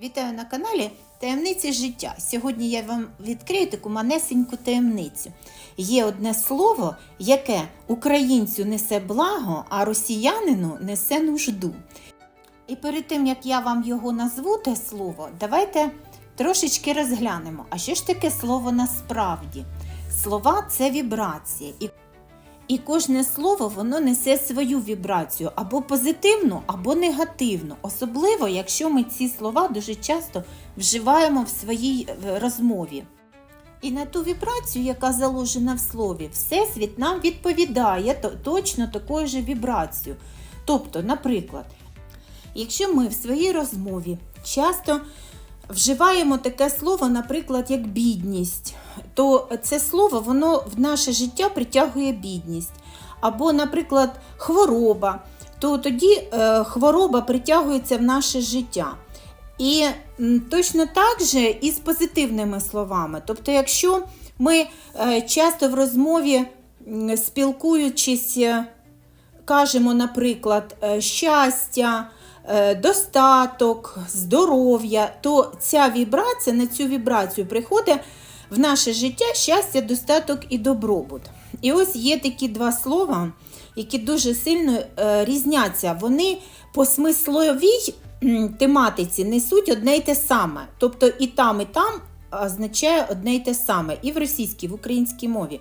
Вітаю на каналі Таємниці життя. Сьогодні я вам відкрию таку манесеньку таємницю. Є одне слово, яке українцю несе благо, а росіянину несе нужду. І перед тим як я вам його назву, те слово, давайте трошечки розглянемо. А що ж таке слово насправді? Слова це вібрації. І кожне слово воно несе свою вібрацію або позитивну, або негативну, особливо якщо ми ці слова дуже часто вживаємо в своїй е, розмові. І на ту вібрацію, яка заложена в слові, Всесвіт нам відповідає точно такою же вібрацією. Тобто, наприклад, якщо ми в своїй розмові часто вживаємо таке слово, наприклад, як бідність, то це слово воно в наше життя притягує бідність. Або, наприклад, хвороба, то тоді е, хвороба притягується в наше життя. І точно так же і з позитивними словами. Тобто, якщо ми е, часто в розмові, спілкуючись, е, кажемо, наприклад, е, щастя, е, достаток, здоров'я, то ця вібрація на цю вібрацію приходить в наше життя щастя, достаток і добробут. І ось є такі два слова, які дуже сильно е, різняться. Вони по смисловій тематиці несуть одне й те саме. Тобто і там, і там означає одне й те саме, і в російській, і в українській мові.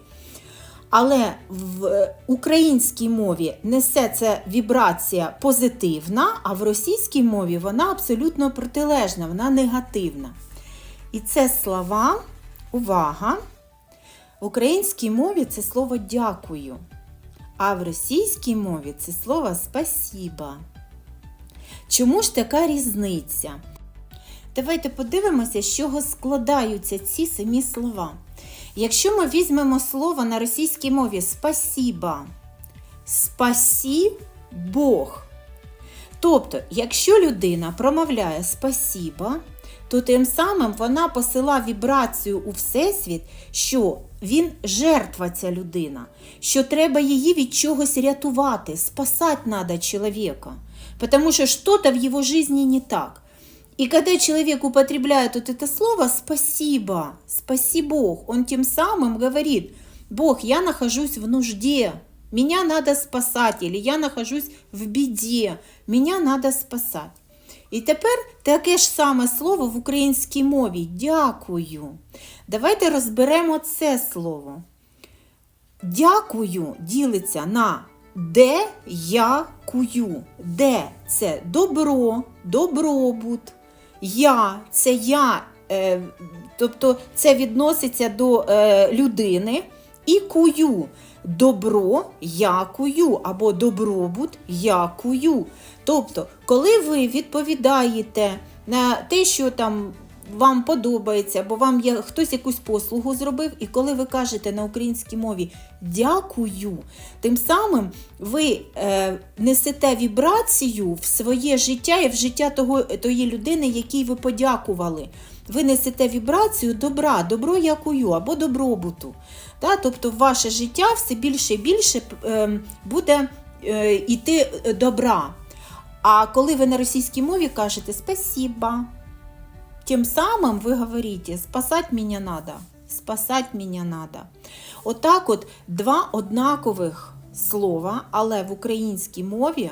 Але в українській мові несе це вібрація позитивна, а в російській мові вона абсолютно протилежна, вона негативна. І це слова, увага. В українській мові це слово дякую, а в російській мові це слово спасіба. Чому ж така різниця? Давайте подивимося, з чого складаються ці самі слова. Якщо ми візьмемо слово на російській мові спасіба, спасі Бог. Тобто, якщо людина промовляє спасіба, то тим самим вона посила вібрацію у Всесвіт, що він жертва ця людина, що треба її від чогось рятувати, спасати треба чоловіка. Потому что что-то в его жизни не так. И когда человек употребляет вот это слово «спасибо», «спаси Бог», он тем самым говорит, Бог, я нахожусь в нужде, меня надо спасать, или я нахожусь в біді, меня надо спасать. І тепер таке ж саме слово в українській мові дякую. Давайте розберемо це слово. Дякую ділиться на де я кую. Де це добро, добробут. Я це я, е, тобто це відноситься до е, людини. І кую. Добро я кую або добробут я кую. Тобто, коли ви відповідаєте на те, що там вам подобається, або вам є, хтось якусь послугу зробив, і коли ви кажете на українській мові дякую, тим самим ви е, несете вібрацію в своє життя і в життя того, тої людини, якій ви подякували. Ви несете вібрацію добра, добро якую або добробуту. Та? Тобто ваше життя все більше і більше е, буде е, йти добра. А коли ви на російській мові кажете спасіба, тем самым вы говорите «спасать меня надо», «спасать меня надо». Отак от два однакових слова, але в українській мові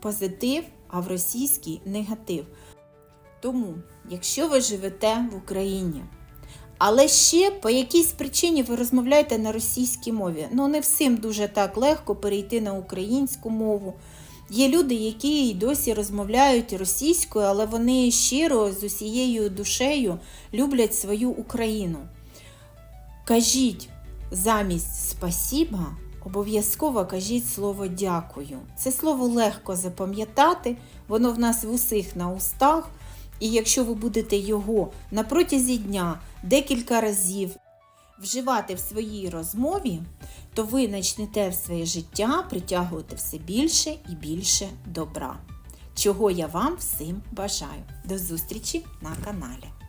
позитив, а в російській негатив. Тому, якщо ви живете в Україні, але ще по якійсь причині ви розмовляєте на російській мові, ну не всім дуже так легко перейти на українську мову. Є люди, які й досі розмовляють російською, але вони щиро з усією душею люблять свою Україну. Кажіть замість спасіба, обов'язково кажіть слово дякую. Це слово легко запам'ятати, воно в нас в усіх на устах. І якщо ви будете його на протязі дня декілька разів вживати в своїй розмові, то ви почнете в своє життя притягувати все більше і більше добра. Чого я вам всім бажаю. До зустрічі на каналі.